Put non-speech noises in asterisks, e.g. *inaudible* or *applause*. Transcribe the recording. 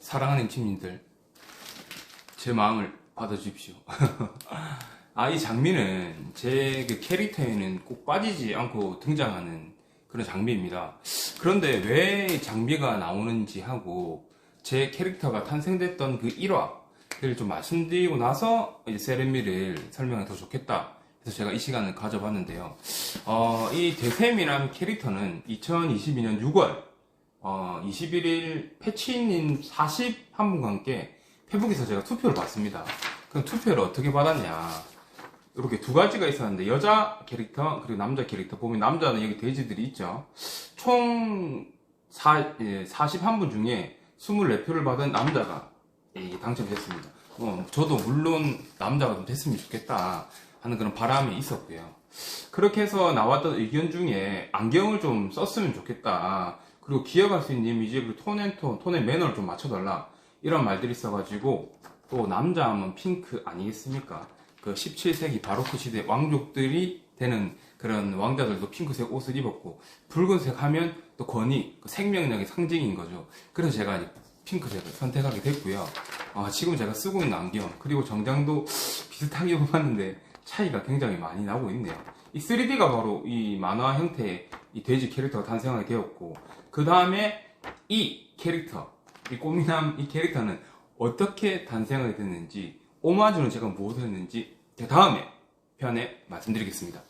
사랑하는 팀님들, 제 마음을 받아주십시오. *laughs* 아, 이 장미는 제 그 캐릭터에는 꼭 빠지지 않고 등장하는 그런 장미입니다. 그런데 왜 장미가 나오는지 하고 제 캐릭터가 탄생됐던 그 1화를 좀 말씀드리고 나서 이제 세레미를 설명해 더 좋겠다. 그래서 제가 이 시간을 가져봤는데요. 어, 이 대셈이라는 캐릭터는 2022년 6월 어, 21일 패치인 41분과 함께 페북에서 제가 투표를 받습니다. 그럼 투표를 어떻게 받았냐? 이렇게 두 가지가 있었는데 여자 캐릭터 그리고 남자 캐릭터 보면 남자는 여기 돼지들이 있죠. 총 4, 41분 중에 24표를 받은 남자가 예, 당첨됐습니다. 어, 저도 물론 남자가 좀 됐으면 좋겠다 하는 그런 바람이 있었고요. 그렇게 해서 나왔던 의견 중에 안경을 좀 썼으면 좋겠다. 그리고 기억할 수 있는 이미지, 그리고 톤앤톤, 톤의 매너를 좀 맞춰달라. 이런 말들이 있어가지고, 또 남자 하면 핑크 아니겠습니까? 그 17세기 바로크 시대 왕족들이 되는 그런 왕자들도 핑크색 옷을 입었고, 붉은색 하면 또 권위, 그 생명력의 상징인 거죠. 그래서 제가 핑크색을 선택하게 됐고요. 아, 지금 제가 쓰고 있는 안경, 그리고 정장도 비슷하게 *laughs* 입어봤는데 차이가 굉장히 많이 나고 있네요. 이 3D가 바로 이 만화 형태의 이 돼지 캐릭터가 탄생하게 되었고, 그 다음에 이 캐릭터, 이 꼬미남 이 캐릭터는 어떻게 탄생하게 됐는지, 오마주는 제가 무엇을 했는지, 제 다음에 편에 말씀드리겠습니다.